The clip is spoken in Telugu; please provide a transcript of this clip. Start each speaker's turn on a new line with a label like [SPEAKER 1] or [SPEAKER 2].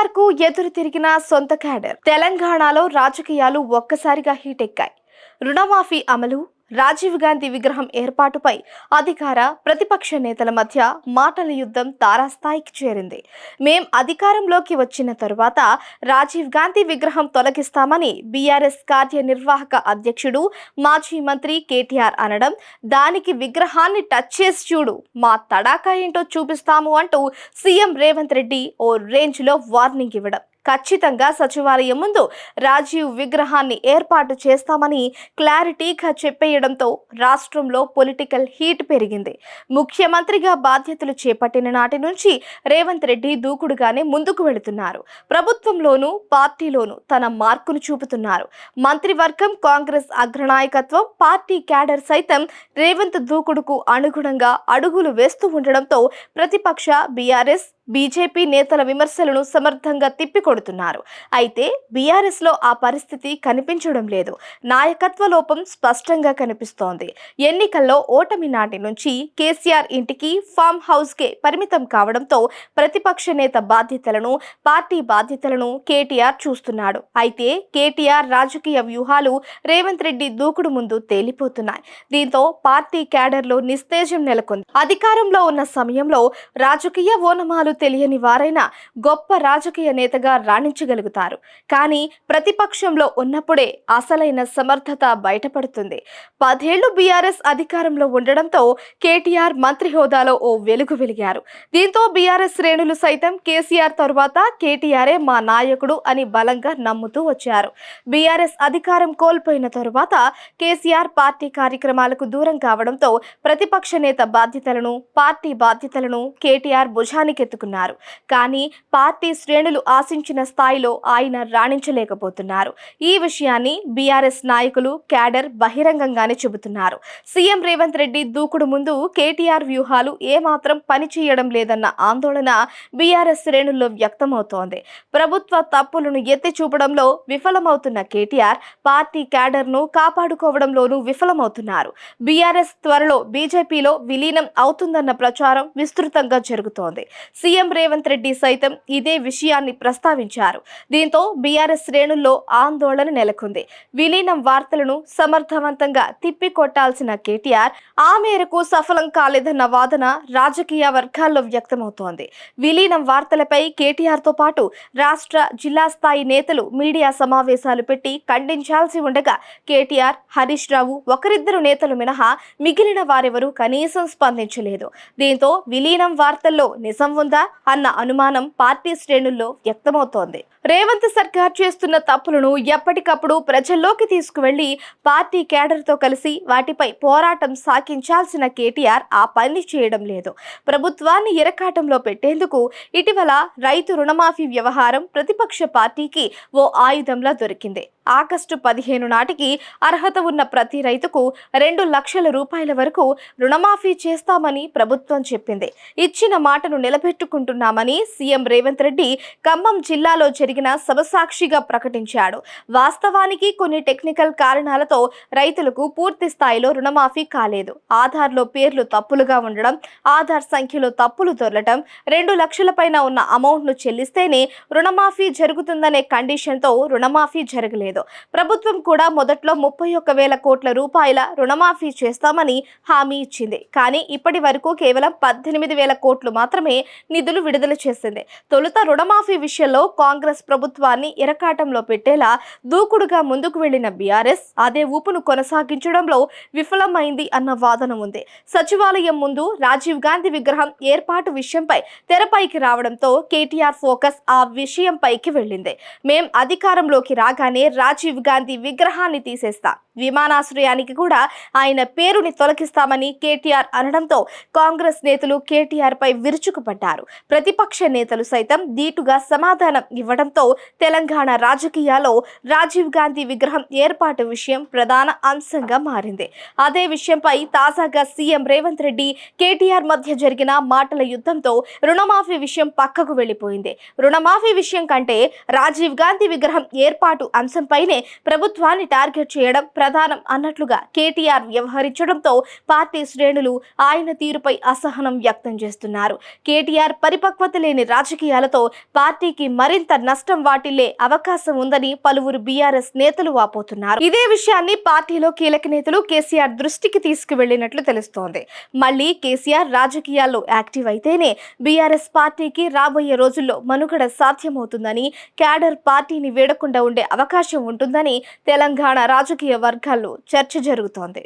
[SPEAKER 1] కేసీఆర్కు ఎదురు తిరిగిన సొంత క్యాడర్. తెలంగాణలో రాజకీయాలు ఒక్కసారిగా హీట్ ఎక్కాయి రుణమాఫీ అమలు రాజీవ్ గాంధీ విగ్రహం ఏర్పాటుపై అధికార ప్రతిపక్ష నేతల మధ్య మాటల యుద్ధం తారాస్థాయికి చేరింది. మేం అధికారంలోకి వచ్చిన తరువాత రాజీవ్ గాంధీ విగ్రహం తొలగిస్తామని బీఆర్ఎస్ కార్యనిర్వాహక అధ్యక్షుడు మాజీ మంత్రి కేటీఆర్ అనడం దానికి విగ్రహాన్ని టచ్ చేసి చూడు మా తడాకా ఏంటో చూపిస్తాము అంటూ సీఎం రేవంత్ రెడ్డి ఓ రేంజ్లో వార్నింగ్ ఇవ్వడం. ఖచ్చితంగా సచివాలయం ముందు రాజీవ్ విగ్రహాన్ని ఏర్పాటు చేస్తామని క్లారిటీగా చెప్పేయడంతో రాష్ట్రంలో పొలిటికల్ హీట్ పెరిగింది. ముఖ్యమంత్రిగా బాధ్యతలు చేపట్టిన నాటి నుంచి రేవంత్ రెడ్డి దూకుడుగానే ముందుకు వెళుతున్నారు. ప్రభుత్వంలోనూ పార్టీలోనూ తన మార్కును చూపుతున్నారు. మంత్రివర్గం కాంగ్రెస్ అగ్రనాయకత్వం పార్టీ క్యాడర్ సైతం రేవంత్ దూకుడుకు అనుగుణంగా అడుగులు వేస్తూ ఉండడంతో ప్రతిపక్ష బీఆర్ఎస్ బీజేపీ నేతల విమర్శలను సమర్థంగా తిప్పికొడుతున్నారు. అయితే బీఆర్ఎస్లో ఆ పరిస్థితి కనిపించడం లేదు. నాయకత్వ లోపం స్పష్టంగా కనిపిస్తోంది. ఎన్నికల్లో ఓటమి నాటి నుంచి కేసీఆర్ ఇంటికి ఫామ్ హౌస్ కే పరిమితం కావడంతో ప్రతిపక్ష నేత బాధ్యతలను పార్టీ బాధ్యతలను కేటీఆర్ చూస్తున్నాడు. అయితే కేటీఆర్ రాజకీయ వ్యూహాలు రేవంత్ రెడ్డి దూకుడు ముందు తేలిపోతున్నాయి. దీంతో పార్టీ క్యాడర్లో నిస్తేజం నెలకొంది. అధికారంలో ఉన్న సమయంలో రాజకీయ ఓనమాలు తెలియని వారైనా గొప్ప రాజకీయ నేతగా రాణించగలుగుతారు. కానీ ప్రతిపక్షంలో ఉన్నప్పుడే అసలైన సమర్థత బయటపడుతుంది. పదేళ్ళు బీఆర్ఎస్ అధికారంలో ఉండడంతో కేటీఆర్ మంత్రి హోదాలో ఓ వెలుగు వెలిగారు. దీంతో బీఆర్ఎస్ శ్రేణులు సైతం కేసీఆర్ తరువాత కేటీఆరే మా నాయకుడు అని బలంగా నమ్ముతూ వచ్చారు. బీఆర్ఎస్ అధికారం కోల్పోయిన తరువాత కేసీఆర్ పార్టీ కార్యక్రమాలకు దూరం కావడంతో ప్రతిపక్ష నేత బాధ్యతలను పార్టీ బాధ్యతలను కేటీఆర్ భుజానికెత్తుకున్నారు కానీ పార్టీ శ్రేణులు ఆశించిన స్థాయిలో ఆయన రాణించలేకపోతున్నారు. ఈ విషయాన్ని బీఆర్ఎస్ నాయకులు క్యాడర్ బహిరంగంగానే చెబుతున్నారు. సీఎం రేవంత్ రెడ్డి దూకుడు ముందు కేటీఆర్ వ్యూహాలు ఏమాత్రం పనిచేయడం లేదన్న ఆందోళన బీఆర్ఎస్ శ్రేణుల్లో వ్యక్తమవుతోంది. ప్రభుత్వ తప్పులను ఎత్తి చూపడంలో విఫలమవుతున్న కేటీఆర్ పార్టీ క్యాడర్ను కాపాడుకోవడంలోనూ విఫలమవుతున్నారు. బీఆర్ఎస్ త్వరలో బీజేపీలో విలీనం అవుతుందన్న ప్రచారం విస్తృతంగా జరుగుతోంది. సీఎం రేవంత్ రెడ్డి సైతం ఇదే విషయాన్ని ప్రస్తావించారు. దీంతో బీఆర్ఎస్ శ్రేణుల్లో ఆందోళన నెలకొంది. విలీనం వార్తలను సమర్థవంతంగా తిప్పికొట్టాల్సిన కేటీఆర్ ఆ మేరకు సఫలం కాలేదన్న వాదన రాజకీయ వర్గాల్లో వ్యక్తమవుతోంది. విలీనం వార్తలపై కేటీఆర్తో పాటు రాష్ట్ర జిల్లా స్థాయి నేతలు మీడియా సమావేశాలు పెట్టి ఖండించాల్సి ఉండగా కేటీఆర్ హరీష్ రావు ఒకరిద్దరు నేతలు మినహా మిగిలిన వారెవరూ కనీసం స్పందించలేదు. దీంతో విలీనం వార్తల్లో నిజం ఉందా అన్న అనుమానం పార్టీ శ్రేణుల్లో వ్యక్తమవుతోంది. రేవంత్ సర్కార్ చేస్తున్న తప్పులను ఎప్పటికప్పుడు ప్రజల్లోకి తీసుకువెళ్ళి పార్టీ కేడర్తో కలిసి వాటిపై పోరాటం సాగించాల్సిన కేటీఆర్ ఆ పని చేయడం లేదు. ప్రభుత్వాన్ని ఇరకాటంలో పెట్టేందుకు ఇటీవల రైతు రుణమాఫీ వ్యవహారం ప్రతిపక్ష పార్టీకి ఓ ఆయుధంలా దొరికింది. ఆగస్టు పదిహేను నాటికి అర్హత ఉన్న ప్రతి రైతుకు రెండు లక్షల రూపాయల వరకు రుణమాఫీ చేస్తామని ప్రభుత్వం చెప్పింది. ఇచ్చిన మాటను నిలబెట్టుకుంటున్నామని సీఎం రేవంత్ రెడ్డి ఖమ్మం జిల్లాలో జరిగిన సభసాక్షిగా ప్రకటించాడు. వాస్తవానికి కొన్ని టెక్నికల్ కారణాలతో రైతులకు పూర్తి స్థాయిలో రుణమాఫీ కాలేదు. ఆధార్లో పేర్లు తప్పులుగా ఉండడం ఆధార్ సంఖ్యలో తప్పులు దొరలటం రెండు లక్షల పైన ఉన్న అమౌంట్ను చెల్లిస్తేనే రుణమాఫీ జరుగుతుందనే కండిషన్తో రుణమాఫీ జరగలేదు. ప్రభుత్వం కూడా మొదట్లో ముప్పై ఒక్క వేల కోట్ల రూపాయల రుణమాఫీ చేస్తామని హామీ ఇచ్చింది. కానీ ఇప్పటి వరకు కేవలం పద్దెనిమిది వేల కోట్లు మాత్రమే నిధులు విడుదల చేసింది. తొలుత రుణమాఫీ విషయంలో కాంగ్రెస్ ప్రభుత్వాన్ని ఇరకాటంలో పెట్టేలా దూకుడుగా ముందుకు వెళ్ళిన బీఆర్ఎస్ అదే ఊపును కొనసాగించడంలో విఫలమైంది అన్న వాదన ఉంది. సచివాలయం ముందు రాజీవ్ గాంధీ విగ్రహం ఏర్పాటు విషయంపై తెరపైకి రావడంతో కేటీఆర్ ఫోకస్ ఆ విషయంపైకి వెళ్ళింది. మేం అధికారంలోకి రాగానే రాజీవ్ గాంధీ విగ్రహాన్ని తీసేస్తాం విమానాశ్రయానికి కూడా ఆయన పేరుని తొలగిస్తామని కేటీఆర్ అనడంతో కాంగ్రెస్ నేతలు కేటీఆర్ పై విరుచుకుపడ్డారు. ప్రతిపక్ష నేతలు సైతం ధీటుగా సమాధానం ఇవ్వడంతో తెలంగాణ రాజకీయాల్లో రాజీవ్ గాంధీ విగ్రహం ఏర్పాటు విషయం ప్రధాన అంశంగా మారింది. అదే విషయంపై తాజాగా సీఎం రేవంత్ రెడ్డి కేటీఆర్ మధ్య జరిగిన మాటల యుద్ధంతో రుణమాఫీ విషయం పక్కకు వెళ్ళిపోయింది రుణమాఫీ విషయం కంటే రాజీవ్ గాంధీ విగ్రహం ఏర్పాటు అంశంపైనే ప్రభుత్వాన్ని టార్గెట్ చేయడం ప్రధానం అన్నట్లుగా కేటీఆర్ వ్యవహరించడంతో పార్టీ శ్రేణులు ఆయన తీరుపై అసహనం వ్యక్తం చేస్తున్నారు. కేటీఆర్ పరిపక్వత లేని రాజకీయాలతో పార్టీకి మరింత నష్టం వాటిల్లే అవకాశం ఉందని పలువురు బీఆర్ఎస్ నేతలు వాపోతున్నారు. ఇదే విషయాన్ని పార్టీలో కీలక నేతలు కేసీఆర్ దృష్టికి తీసుకువెళ్ళినట్లు తెలుస్తోంది. మళ్ళీ కేసీఆర్ రాజకీయాల్లో యాక్టివ్ అయితేనే బీఆర్ఎస్ పార్టీకి రాబోయే రోజుల్లో మనుగడ సాధ్యమవుతుందని క్యాడర్ పార్టీని వీడకుండా ఉండే అవకాశం ఉంటుందని తెలంగాణ రాజకీయ వర్గాల్లో చర్చ జరుగుతోంది.